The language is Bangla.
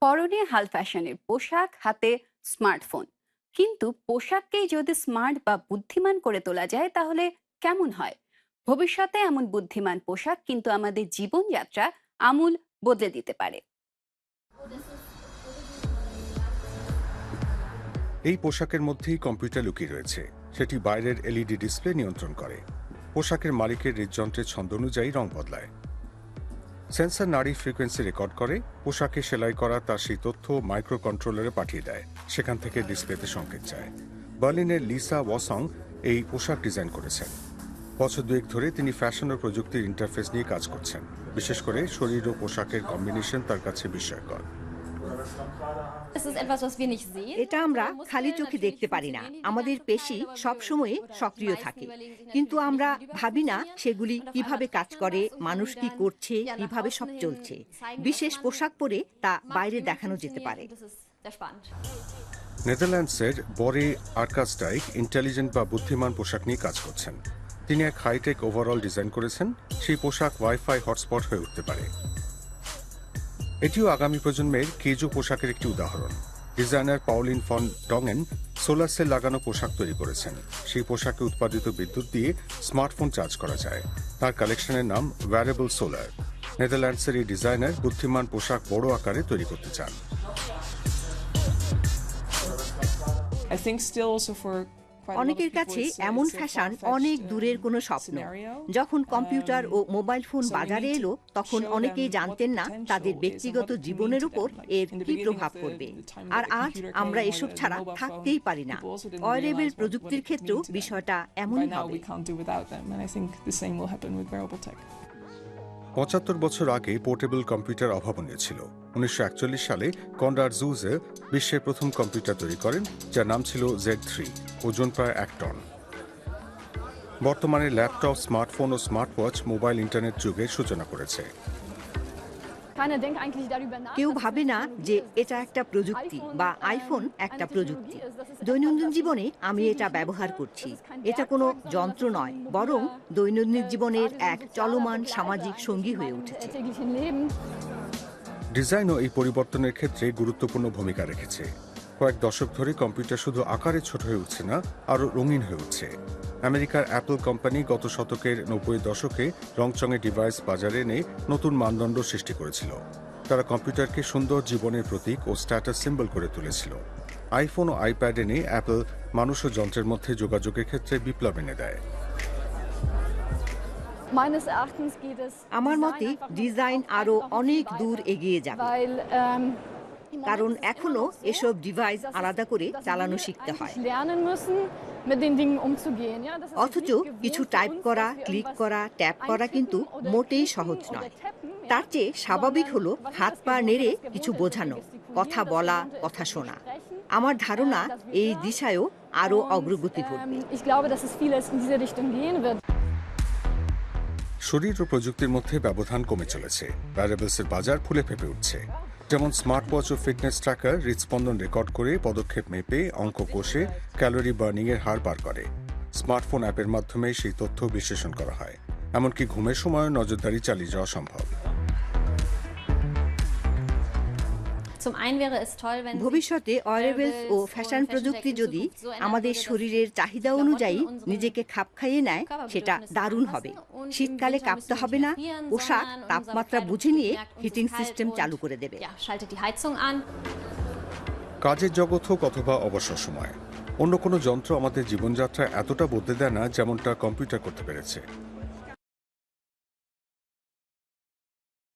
পরনে হাল ফ্যাশনের পোশাক হাতে স্মার্টফোন। কিন্তু পোশাককেই যদি স্মার্ট বা বুদ্ধিমান করে তোলা যায়, তাহলে কেমন হয়? ভবিষ্যতে এমন বুদ্ধিমান পোশাক কিন্তু আমাদের জীবনযাত্রা আমূল বদলে দিতে পারে। এই পোশাকের মধ্যেই কম্পিউটার লুকিয়ে রয়েছে। সেটি বাইরের এলইডি ডিসপ্লে নিয়ন্ত্রণ করে। পোশাকের মালিকের হৃদযন্ত্রের ছন্দ অনুযায়ী রং বদলায়। সেন্সর নারী ফ্রিকোয়েন্সি রেকর্ড করে, পোশাকে সেলাই করা তার সেই তথ্য মাইক্রো কন্ট্রোলারে পাঠিয়ে দেয়। সেখান থেকে ডিসপ্লেতে সংকেত চায় বার্লিনের লিসা ওয়াসং এই পোশাক ডিজাইন করেছেন। বছর দুয়েক ধরে তিনি ফ্যাশন ও প্রযুক্তির ইন্টারফেস নিয়ে কাজ করছেন। বিশেষ করে শরীর ও পোশাকের কম্বিনেশন তার কাছে বিস্ময়কর। এটা আমরা খালি চোখে দেখতে পারি না। আমাদের পেশি সবসময় সক্রিয় থাকে। কিন্তু আমরা ভাবি না সেগুলি কীভাবে কাজ করে মানুষ কি করছে কীভাবে সব চলছে। বিশেষ পোশাক পরে তা বাইরে দেখানো যেতে পারে. নেদারল্যান্ডসের বরে আর্কাস্টাইক ইন্টেলিজেন্ট বা বুদ্ধিমান পোশাক নিয়ে কাজ করছেন। তিনি এক হাইটেক ওভারঅল ডিজাইন করেছেন। সেই পোশাক ওয়াইফাই হটস্পট হয়ে উঠতে পারে। এটিও আগামী প্রজন্মের কেজো পোশাকের একটি উদাহরণ। Designer Pauline von Dongen solar cell লাগানো পোশাক তৈরি করেছেন। সেই পোশাকে উৎপাদিত বিদ্যুৎ দিয়ে স্মার্টফোন চার্জ করা যায়। তার কালেকশনের নাম ওয়্যারেবল সোলার নেদারল্যান্ডসের এই ডিজাইনার বুদ্ধিমান পোশাক বড় আকারে তৈরি করতে চান। অনেকের কাছে এমন ফ্যাশন অনেক দূরের কোনো স্বপ্ন। যখন কম্পিউটার ও মোবাইল ফোন বাজারে এলো তখন অনেকেই জানতেন না তাদের ব্যক্তিগত জীবনের উপর এর কি প্রভাব পড়বে। আর আজ আমরা এসব ছাড়া থাকতেই পারি না। ওয়্যারেবল প্রযুক্তির ক্ষেত্রেও বিষয়টা এমনই হবে। পঁচাত্তর বছর আগে পোর্টেবল কম্পিউটার অভাবনীয় ছিল। উনিশশো একচল্লিশ সালে কন্ডার জুজে বিশ্বের প্রথম কম্পিউটার তৈরি করেন, যার নাম ছিল জেড থ্রি, ওজন প্রায় এক টন। বর্তমানে ল্যাপটপ, স্মার্টফোন ও স্মার্ট ওয়াচ মোবাইল ইন্টারনেট যুগের সূচনা করেছে। কেউ ভাবে না যে এটা একটা প্রযুক্তি বা আইফোন একটা প্রযুক্তি। দৈনন্দিন জীবনে আমি এটা ব্যবহার করছি। এটা কোনো যন্ত্র নয় বরং দৈনন্দিন জীবনের এক চলমান সামাজিক সঙ্গী হয়ে উঠেছে। ডিজাইনও এই পরিবর্তনের ক্ষেত্রে গুরুত্বপূর্ণ ভূমিকা রেখেছে। কয়েক দশক ধরে কম্পিউটার শুধু আকারে ছোট হয়ে উঠছে না আরও রঙিন হয়ে উঠছে। আমেরিকার অ্যাপল কোম্পানি গত শতকের নব্বই দশকে রংচঙে ডিভাইস বাজারে এনে নতুন মানদণ্ড সৃষ্টি করেছিল। তারা কম্পিউটারকে সুন্দর জীবনের প্রতীক ও স্ট্যাটাস সিম্বল করে তুলেছিল। আইফোন ও আইপ্যাড এনে অ্যাপল মানুষ ও যন্ত্রের মধ্যে যোগাযোগের ক্ষেত্রে বিপ্লব এনে দেয়। আমার মতে ডিজাইন einfach আরও অনেক দূর এগিয়ে যাবে। ähm, কারণ এখনও এসব ডিভাইস আলাদা করে চালানো শিখতে হয়। অথচ কিছু টাইপ করা ক্লিক করা ট্যাপ করা কিন্তু মোটেই সহজ নয়। তার চেয়ে স্বাভাবিক হলো হাত পা নেড়ে কিছু বোঝানো, কথা বলা, কথা শোনা। আমার ধারণা এই দিশায়ও আরও অগ্রগতি ঘটবে। শরীর ও প্রযুক্তির মধ্যে ব্যবধান কমে চলেছে। ব্যারেবলসের বাজার ফুলে ফেপে উঠছে। যেমন স্মার্ট ওয়াচ ও ফিটনেস ট্র্যাকার হৃদস্পন্দন রেকর্ড করে পদক্ষেপ মেপে অঙ্ক কষে ক্যালোরি বার্নিংয়ের হার বার করে। স্মার্টফোন অ্যাপের মাধ্যমে সেই তথ্য বিশ্লেষণ করা হয়। এমনকি ঘুমের সময় নজরদারি চালিয়ে যাওয়া সম্ভব। ভবিষ্যতে ওয়ারেবলস ও ফ্যাশন প্রযুক্তি যদি আমাদের শরীরের চাহিদা অনুযায়ী নিজেকে খাপ খাইয়ে নেয় সেটা দারুণ হবে। শীতকালে কাঁপতে হবে না পোশাক তাপমাত্রা বুঝে নিয়ে হিটিং সিস্টেম চালু করে দেবে. কাজের জগৎ হোক অথবা অবসর সময় অন্য কোনো যন্ত্র আমাদের জীবনযাত্রা এতটা বদলে দেয় না যেমনটা কম্পিউটার করতে পেরেছে।